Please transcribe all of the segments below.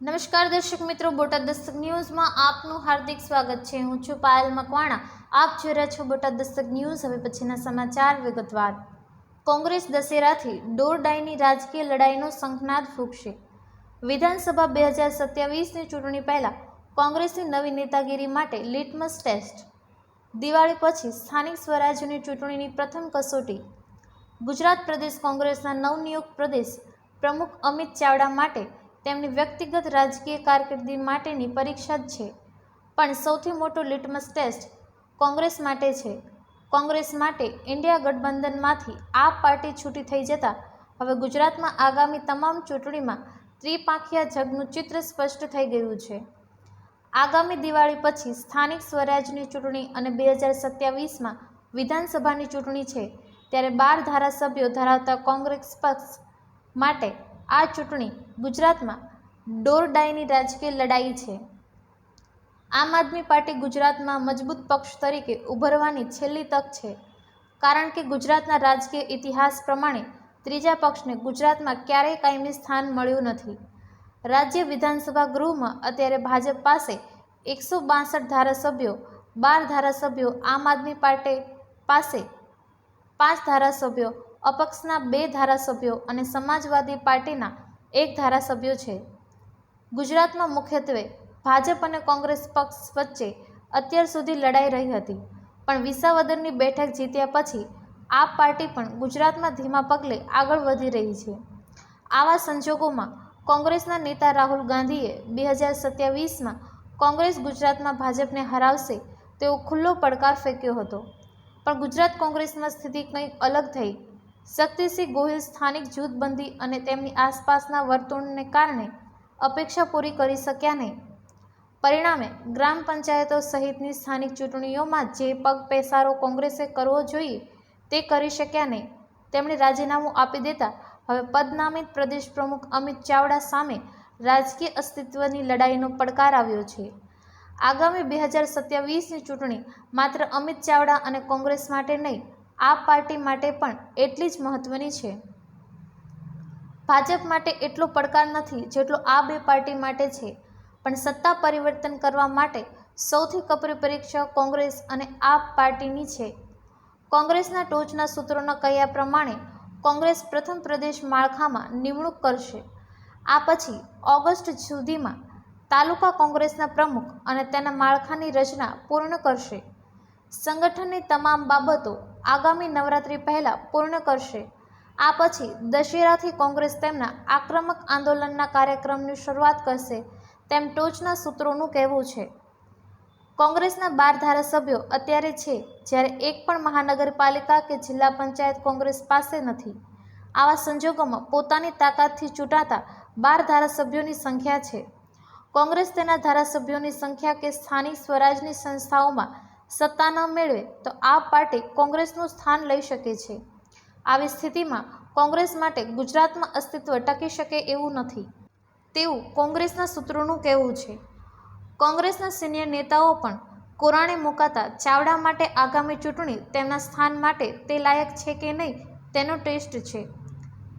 નમસ્કાર દર્શક મિત્રો, બોટાદ દસ્તક ન્યૂઝમાં આપનું હાર્દિક સ્વાગત છે. હું છું પાયલ મકવાણા. આપ જોઈ રહ્યા છો બોટાદ દસ્તક ન્યૂઝ. હવે પછીના સમાચાર વિગતવાર. કોંગ્રેસ દશેરાથી દોરડાઈની રાજકીય લડાઈનો શંખનાદ ફૂંકશે. વિધાનસભા બે હજાર સત્યાવીસની ચૂંટણી પહેલાં કોંગ્રેસની નવી નેતાગીરી માટે લિટમસ ટેસ્ટ. દિવાળી પછી સ્થાનિક સ્વરાજ્યની ચૂંટણીની પ્રથમ કસોટી. ગુજરાત પ્રદેશ કોંગ્રેસના નવનિયુક્ત પ્રદેશ પ્રમુખ અમિત ચાવડા માટે તેમની વ્યક્તિગત રાજકીય કારકિર્દી માટેની પરીક્ષા જ છે. પણ સૌથી મોટો લિટમસ ટેસ્ટ કોંગ્રેસ માટે છે. કોંગ્રેસ માટે ઇન્ડિયા ગઠબંધનમાંથી આ પાર્ટી છૂટી થઈ જતાં હવે ગુજરાતમાં આગામી તમામ ચૂંટણીમાં ત્રિપાંખિયા જગનું ચિત્ર સ્પષ્ટ થઈ ગયું છે. આગામી દિવાળી પછી સ્થાનિક સ્વરાજની ચૂંટણી અને બે હજાર સત્યાવીસમાં વિધાનસભાની ચૂંટણી છે, ત્યારે બાર ધારાસભ્યો ધરાવતા કોંગ્રેસ પક્ષ માટે આ ચૂંટણી ગુજરાતમાં ડોરડાઈની રાજકીય લડાઈ છે. આમ આદમી પાર્ટી ગુજરાતમાં મજબૂત પક્ષ તરીકે ઉભરવાની છેલ્લી તક છે. કારણ કે ગુજરાતના રાજકીય ઇતિહાસ પ્રમાણે ત્રીજા પક્ષને ગુજરાતમાં ક્યારેય કાયમી સ્થાન મળ્યું નથી. રાજ્ય વિધાનસભા ગૃહમાં અત્યારે ભાજપ પાસે એકસો બાસઠ ધારાસભ્યો, બાર ધારાસભ્યો આમ આદમી પાર્ટી પાસે પાંચ ધારાસભ્યો અપક્ષના બે ધારાસભ્યો અને સમાજવાદી પાર્ટીના એક ધારાસભ્યો છે. ગુજરાતમાં મુખ્યત્વે ભાજપ અને કોંગ્રેસ પક્ષ વચ્ચે અત્યાર સુધી લડાઈ રહી હતી. પણ વિસાવદરની બેઠક જીત્યા પછી આ પાર્ટી પણ ગુજરાતમાં ધીમા પગલે આગળ વધી રહી છે. આવા સંજોગોમાં કોંગ્રેસના નેતા રાહુલ ગાંધીએ બે હજાર સત્યાવીસમાં કોંગ્રેસ ગુજરાતમાં ભાજપને હરાવશે તેવો ખુલ્લો પડકાર ફેંક્યો હતો. પણ ગુજરાત કોંગ્રેસમાં સ્થિતિ કંઈક અલગ થઈ શક્તિસિંહ ગોહિલ સ્થાનિક જૂથબંધી અને તેમની આસપાસના વર્તુળને કારણે અપેક્ષા પૂરી કરી શક્યા નહીં. પરિણામે, ગ્રામ પંચાયતો સહિતની સ્થાનિક ચૂંટણીઓમાં જે પગ પેસારો કોંગ્રેસે કરવો જોઈએ તે કરી શક્યા નહીં. તેમણે રાજીનામું આપી દેતા હવે પદનામિત પ્રદેશ પ્રમુખ અમિત ચાવડા સામે રાજકીય અસ્તિત્વની લડાઈનો પડકાર આવ્યો છે. આગામી બે હજાર સત્યાવીસની ચૂંટણી માત્ર અમિત ચાવડા અને કોંગ્રેસ માટે નહીં આ પાર્ટી માટે પણ એટલી જ મહત્ત્વની છે. ભાજપ માટે એટલો પડકાર નથી જેટલો આ બે પાર્ટી માટે છે. પણ સત્તા પરિવર્તન કરવા માટે સૌથી કપરી પરીક્ષા કોંગ્રેસ અને આપ પાર્ટીની છે. કોંગ્રેસના ટોચના સૂત્રોના કહ્યા પ્રમાણે કોંગ્રેસ પ્રથમ પ્રદેશ માળખામાં નિમણૂક કરશે. આ પછી ઓગસ્ટ સુધીમાં તાલુકા કોંગ્રેસના પ્રમુખ અને તેના માળખાની રચના પૂર્ણ કરશે. સંગઠનની તમામ બાબતો આગામી નવરાત્રિ પહેલાં પૂર્ણ કરશે. આ પછી દશેરાથી કોંગ્રેસ તેમના આક્રમક આંદોલનના કાર્યક્રમની શરૂઆત કરશે તેમ ટોચના સૂત્રોનું કહેવું છે. કોંગ્રેસના બાર ધારાસભ્યો અત્યારે છે જ્યારે એક પણ મહાનગરપાલિકા કે જિલ્લા પંચાયત કોંગ્રેસ પાસે નથી. આવા સંજોગોમાં પોતાની તાકાતથી ચૂંટાતા બાર ધારાસભ્યોની સંખ્યા છે. કોંગ્રેસ તેના ધારાસભ્યોની સંખ્યા કે સ્થાનિક સ્વરાજની સંસ્થાઓમાં સત્તા ન મેળવે તો આ પાર્ટી કોંગ્રેસનું સ્થાન લઈ શકે છે. આવી સ્થિતિમાં કોંગ્રેસ માટે ગુજરાતમાં અસ્તિત્વ ટકી શકે એવું નથી. તેવું કોંગ્રેસના સૂત્રોનું કહેવું છે. કોંગ્રેસના સિનિયર નેતાઓ પણ કોરાણે મુકાતા ચાવડા માટે આગામી ચૂંટણી તેમના સ્થાન માટે તે લાયક છે કે નહીં તેનો ટેસ્ટ છે.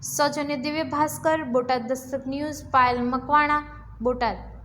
સૌજન્ય દિવ્ય ભાસ્કર, બોટાદ દસ્તક ન્યૂઝ, પાયલ મકવાણા, બોટાદ.